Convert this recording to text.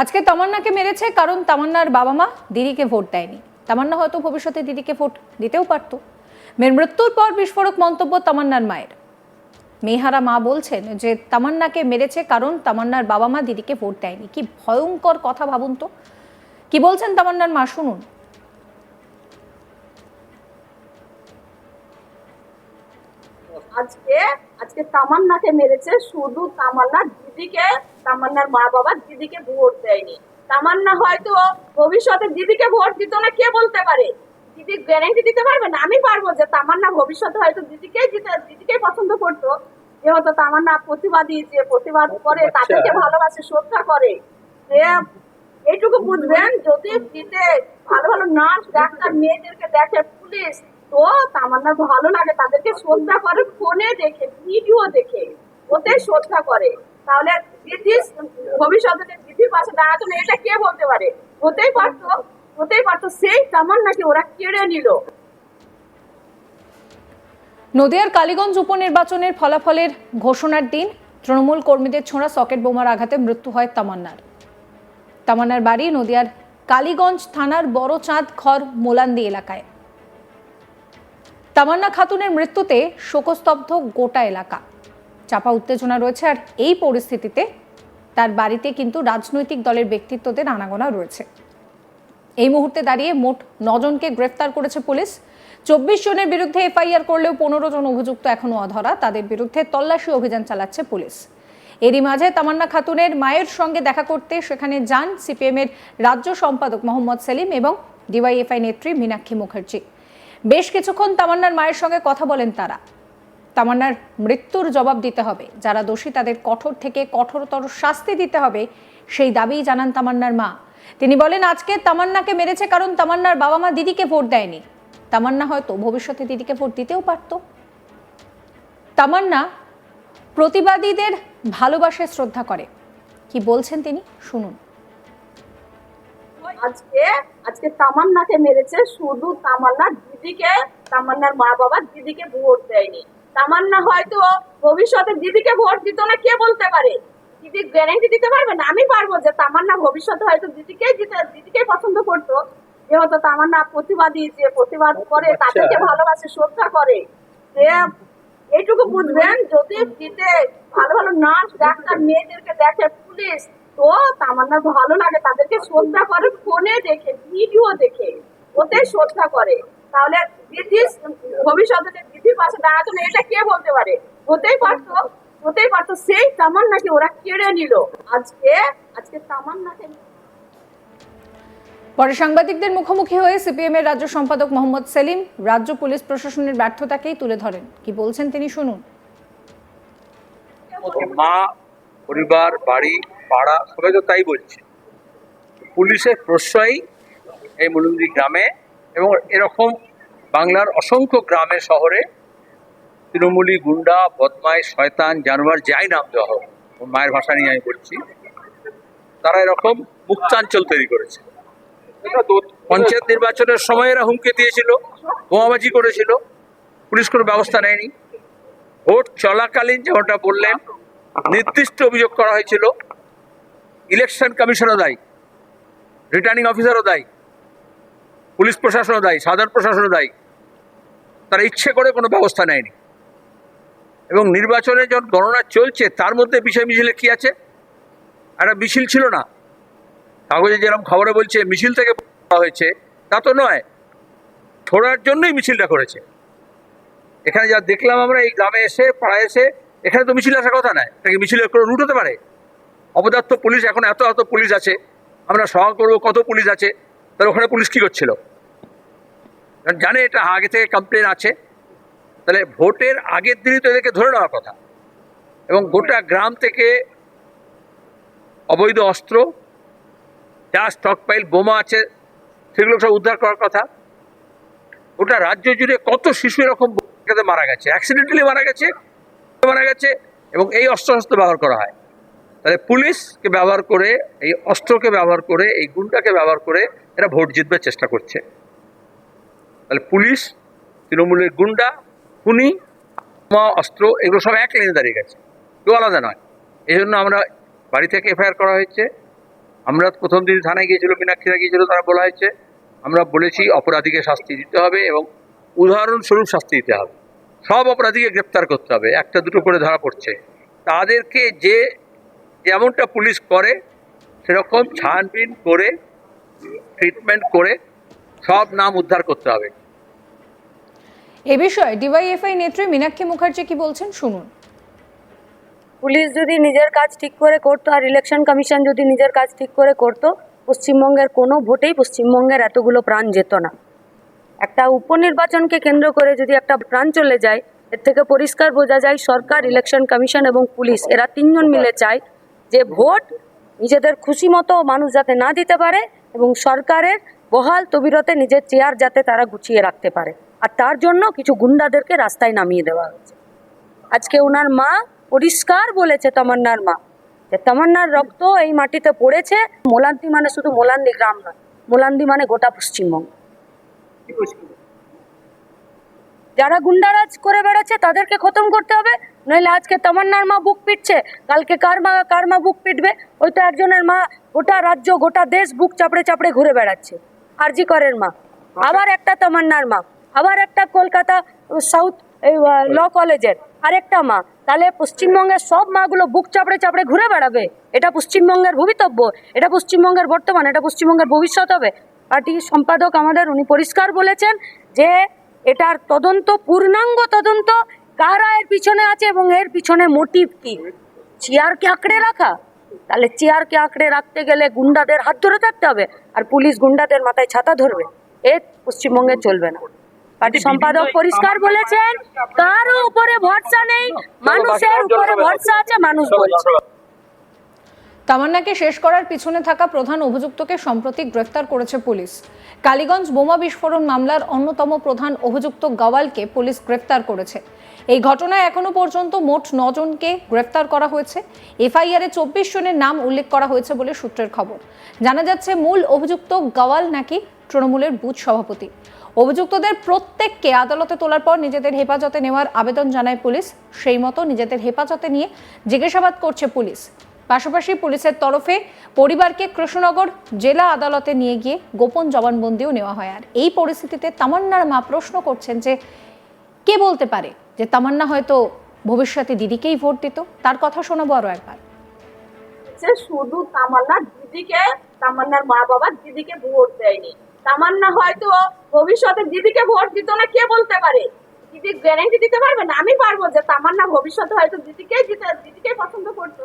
আজকে তামান্নাকে মেরেছে কারণ তামান্নার বাবা মা দিদিকে ভোট দেয়নি। তামান্না হয়তো ভবিষ্যতে দিদিকে ভোট দিতেও পারত। মেয়ের মৃত্যুর পর বিস্ফোরক মন্তব্য তামান্নার মায়ের। মেহারা মা বলছেন যে তামান্নাকে মেরেছে কারণ তামান্নার বাবা মা দিদিকে ভোট দেয়নি। কি ভয়ঙ্কর কথা ভাবুন তো। কি বলছেন তামান্নার মা শুনুন। আজকে আজকে তামান্নাকে মেরেছে শুধু তামান্নার দিদিকে তামান্নার মা বাবা দিদিকে ভোট দেয়নি। তামান্না হয়তো ভবিষ্যতে দিদিকে ভোট দিত না কে বলতে পারে? দিদি গ্যারান্টি দিতে পারবে না? আমি পারব যে তামান্না ভবিষ্যতে হয়তো দিদিকেই দিতে দিদিকেই পছন্দ করতো। যেহেতু তামান্না প্রতিবাদী যে প্রতিবাদ করে তাদেরকে ভালোবাসে শ্রদ্ধা করে। যে এইটুকু বুঝবেন যদি দিতে ভালো ভালো নার্স ডাক্তার মেয়েদেরকে দেখে পুলিশ তো তামান্নার ভালো লাগে, তাদেরকে শ্রদ্ধা করে ফোনে দেখে ভিডিও দেখে, ওতে শ্রদ্ধা করে। তাহলে দিদি ভবিষ্যতে দিদির পাশে দাঁড়াতো না, এটা কে বলতে পারে? হতেই পারতো হতেই পারতো, সেই তামান্নাকে ওরা কেড়ে নিল? নদিয়ার কালীগঞ্জ উপনির্বাচনের ফলাফলের ঘোষণার দিন, তৃণমূল কর্মীদের ছোঁড়া সকেট বোমার আঘাতে মৃত্যু হয় তামান্নার। তামান্নার বাড়ি নদিয়ার কালীগঞ্জ থানার বড় চাঁদ খর মোলান্দি এলাকায়। তামান্না খাতুনের মৃত্যুতে শোকস্তব্ধ গোটা এলাকা। চাপা উত্তেজনা রয়েছে আর এই পরিস্থিতিতে তার বাড়িতে কিন্তু রাজনৈতিক দলের ব্যক্তিত্বদের আনাগোনা রয়েছে। এই মুহূর্তে দাঁড়িয়ে মোট নজনকে গ্রেফতার করেছে পুলিশ। চব্বিশ জনের বিরুদ্ধে এফআইআর করলেও পনেরো জন অভিযুক্ত এখনও অধরা। তাদের বিরুদ্ধে তল্লাশি অভিযান চালাচ্ছে পুলিশ। এরই মাঝে তামান্না খাতুনের মায়ের সঙ্গে দেখা করতে সেখানে যান সিপিএমের রাজ্য সম্পাদক মোহাম্মদ সেলিম এবং ডিওয়াইএফআই নেত্রী মীনাক্ষী মুখার্জি। বেশ কিছুক্ষণ তামান্নার মায়ের সঙ্গে কথা বলেন তারা। তামান্নার মৃত্যুর জবাব দিতে হবে। যারা দোষী, তাদের কঠোর থেকে কঠোরতর শাস্তি দিতে হবে, সেই দাবি জানান তামান্নার মা। তিনি বলেন, আজকে তামান্নাকে মেরেছে কারণ তামান্নার বাবা মা দিদিকে ভোট দেয়নি। তামান্না হয়তো ভবিষ্যতে দিদিকে ভোট দিতেও পারত। তামান্না প্রতিবাদীদের ভালোবাসে শ্রদ্ধা করে। কি বলছেন তিনি? শুনুন। আজকে আজকে তামান্নাকে মেরেছে শুধু তামান্নার দিদিকে তামান্নার মা বাবা দিদিকে ভোট দেয়নি। তামান্না হয়তো ভবিষ্যতে দিদিকে ভোট দিত না কে বলতে পারে? দিদি গ্যারান্টি দিতে পারবে না? আমি পারব যে তামান্না ভবিষ্যতে হয়তো দিদিকেই দিতে দিদিকেই পছন্দ করতো। যেহেতু তামান্না প্রতিবাদী যে প্রতিবাদ করে তাদেরকে ভালোবাসে শ্রদ্ধা করে। যে এইটুকু বুঝবেন যদি দিতে ভালো ভালো নার্স ডাক্তার মেয়েদেরকে দেখে পুলিশ তো তামান্নার ভালো লাগে তাদেরকে শ্রদ্ধা করে ফোনে দেখে ভিডিও দেখে ওতে শ্রদ্ধা করে। তাহলে দিদি ভবিষ্যতে যে দিদির পাশে দাঁড়াতো না এটা কে বলতে পারে? হতেই পারতো হতেই পারতো। সেই তামান্নাকে ওরা কেড়ে নিল। আজকে আজকে তামান্নাকে পরে সাংবাদিকদের মুখোমুখি হয়ে সিপিএম এর রাজ্য সম্পাদক মোহাম্মদ সেলিম রাজ্য পুলিশ প্রশাসনের ব্যর্থতাকেই তুলে ধরেন। কি বলছেন তিনি শুনুন। মা পরিবার, বাড়ি, পাড়া, সবাই তো তাই বলছে। পুলিশের প্রশ্রয় এই মুলুন্দি গ্রামে এবং এরকম বাংলার অসংখ্য গ্রামে, শহরে তৃণমূলী গুন্ডা বদমাই শয়তান, জানোয়ার যাই নাম দেওয়া হোক মায়ের ভাষা নিয়ে আমি বলছি, তারা এরকম মুক্তাঞ্চল তৈরি করেছে। পঞ্চায়েত নির্বাচনের সময় এরা হুমকি দিয়েছিল, বোমাবাজি করেছিল, পুলিশ কোনো ব্যবস্থা নেয়নি। ভোট চলাকালীন যেমনটা বললেন নির্দিষ্ট অভিযোগ করা হয়েছিল। ইলেকশন কমিশনও দায়ী, রিটার্নিং অফিসারও দায়ী, পুলিশ প্রশাসনও দায়ী, সাধারণ প্রশাসনও দায়ী। তারা ইচ্ছে করে কোনো ব্যবস্থা নেয়নি। এবং নির্বাচনে যখন গণনা চলছে, তার মধ্যে বিষয় মিছিলে কি আছে? একটা মিছিল ছিল না। কাগজে যেরকম খবরে বলছে, মিছিল থেকে হয়েছে, তা তো নয়। ছোড়ার জন্যই মিছিলটা করেছে। এখানে যা দেখলাম আমরা, এই গ্রামে এসে, পাড়ায় এসে এখানে তো মিছিল আসার কথা নয় তাকে মিছিলের কোনো রুট হতে পারে? অপদার্থ পুলিশ, এখন এত এত পুলিশ আছে। আমরা সওয়াল করব, কত পুলিশ আছে? তাহলে ওখানে পুলিশ কী করছিল? জানে এটা আগে থেকে কমপ্লেন আছে। তাহলে ভোটের আগের দিনই তো এদেরকে ধরে নেওয়ার কথা। এবং গোটা গ্রাম থেকে অবৈধ অস্ত্র, যা স্টক পাইল বোমা আছে, সেগুলো সব উদ্ধার করার কথা। ওটা রাজ্য জুড়ে কত শিশু এরকম মারা গেছে? অ্যাক্সিডেন্টালি মারা গেছে মারা গেছে এবং এই অস্ত্র শস্ত্র ব্যবহার করা হয়। তাহলে পুলিশকে ব্যবহার করে, এই অস্ত্রকে ব্যবহার করে, এই গুন্ডাকে ব্যবহার করে এরা ভোট জিতবার চেষ্টা করছে। তাহলে পুলিশ, তৃণমূলের গুন্ডা, খুনি অস্ত্র এগুলো সব এক লাইনে দাঁড়িয়ে গেছে। কেউ আলাদা নয়। এই জন্য আমরা বাড়ি থেকে এফআইআর করা হয়েছে। আমরা প্রথম দিন থানায় গিয়েছিল, মীনাক্ষীরা গিয়েছিল, তারা বলা হয়েছে, আমরা বলেছি অপরাধীকে শাস্তি দিতে হবে এবং উদাহরণস্বরূপ শাস্তি দিতে হবে। সব অপরাধীকে গ্রেপ্তার করতে হবে একটা দুটো করে ধরা পড়ছে। তাদেরকে যে যেমনটা পুলিশ করে সেরকম ছানবিন করে ট্রিটমেন্ট করে সব নাম উদ্ধার করতে হবে। এ বিষয়ে ডিওয়াইএফআই নেত্রী মীনাক্ষী মুখার্জি কি বলছেন শুনুন। পুলিশ যদি নিজের কাজ ঠিক করে করতো আর ইলেকশন কমিশন যদি নিজের কাজ ঠিক করে করতো পশ্চিমবঙ্গের কোনো ভোটেই পশ্চিমবঙ্গের এতগুলো প্রাণ যেত না। একটা উপনির্বাচনকে কেন্দ্র করে যদি একটা প্রাণ চলে যায়, এর থেকে পরিষ্কার বোঝা যায় সরকার ইলেকশন কমিশন এবং পুলিশ, এরা তিনজন মিলে চায় যে ভোট নিজেদের খুশি মতো মানুষ যাতে না দিতে পারে এবং সরকারের বহাল তবিরতে নিজের চেয়ার যাতে তারা গুছিয়ে রাখতে পারে। আর তার জন্য কিছু গুন্ডাদেরকে রাস্তায় নামিয়ে দেওয়া হয়েছে। আজকে ওনার মা পরিষ্কার বলেছে, তামান্নার মা, যে তামান্নার রক্ত এই মাটিতে পড়েছে। মোলান্দি মানে শুধু মোলান্দি গ্রাম নয়, মোলান্দি মানে গোটা পশ্চিমবঙ্গ। যারা গুন্ডারাজ করে বেড়াচ্ছে, তাদেরকে খতম করতে হবে। নইলে আজকে তামান্নার মা বুক পিটছে, কালকে কার মা কার মা বুক পিটবে? ওই তো একজনের মা গোটা রাজ্য, গোটা দেশ বুক চাপড়ে চাপড়ে ঘুরে বেড়াচ্ছে। আরজি করের মা। আবার একটা তামান্নার মা। আবার একটা কলকাতা সাউথ ল কলেজের আরেকটা মা। তাহলে পশ্চিমবঙ্গের সব মাগুলো বুক চাপড়ে চাপড়ে ঘুরে বেড়াবে। এটা পশ্চিমবঙ্গের ভবিতব্য এটা পশ্চিমবঙ্গের বর্তমান, এটা পশ্চিমবঙ্গের ভবিষ্যৎ হবে। পার্টির সম্পাদক আমাদের উনি পরিষ্কার বলেছেন যে এটার তদন্ত পূর্ণাঙ্গ তদন্ত কারা এর পিছনে আছে এবং এর পিছনে মোটিভ কি? চেয়ারকে আঁকড়ে রাখা? তাহলে চেয়ারকে আঁকড়ে রাখতে গেলে গুন্ডাদের হাত ধরে থাকতে হবে? আর পুলিশ গুন্ডাদের মাথায় ছাতা ধরবে? এ পশ্চিমবঙ্গে চলবে না। পার্টি সম্পাদক পরিষ্কার বলেছেন কারও উপরে ভরসা নেই মানুষের উপরে ভরসা আছে মানুষ বলছে। তামান্নাকে শেষ করার পিছনে থাকা প্রধান অভিযুক্তকে সম্প্রতি গ্রেফতার করেছে পুলিশ। কালীগঞ্জ বোমা বিস্ফোরণ মামলার অন্যতম প্রধান অভিযুক্ত গাওয়ালকে পুলিশ গ্রেফতার করেছে। এই ঘটনায় এখনও পর্যন্ত মোট নজনকে গ্রেফতার করা হয়েছে। এফআইআরে চব্বিশ জনের নাম উল্লেখ করা হয়েছে বলে সূত্রের খবর। জানা যাচ্ছে, মূল অভিযুক্ত গাওয়াল নাকি তৃণমূলের বুথ সভাপতি। অভিযুক্তদের প্রত্যেককে আদালতে তোলার পর নিজেদের হেফাজতে নেওয়ার আবেদন জানায় পুলিশ। সেই মতো নিজেদের হেফাজতে নিয়ে জিজ্ঞাসাবাদ করছে পুলিশ। পাশাপাশি পুলিশের তরফে পরিবারকে কৃষ্ণনগর জেলা আদালতে নিয়ে গিয়ে গোপন জবানবন্দিও নেওয়া হয়। আর এই পরিস্থিতিতে তামান্নার মা প্রশ্ন করছেন যে, কে বলতে পারে যে তামান্না হয়তো ভবিষ্যতে দিদিকেই ভোট দিত? তার কথা শোনাবো আরও একবার। শুধু তামান্নার দিদিকে, তামান্নার মা বাবা দিদিকে ভোট দেয়নি। তামান্না হয়তো ভবিষ্যতে দিদিকে ভোট দিত না, কে বলতে পারে? দিদি গ্যারেন্টি দিতে পারবে না? আমি পারব যে তামান্না ভবিষ্যতে হয়তো দিদিকেই দিতে, দিদিকেই পছন্দ করতো।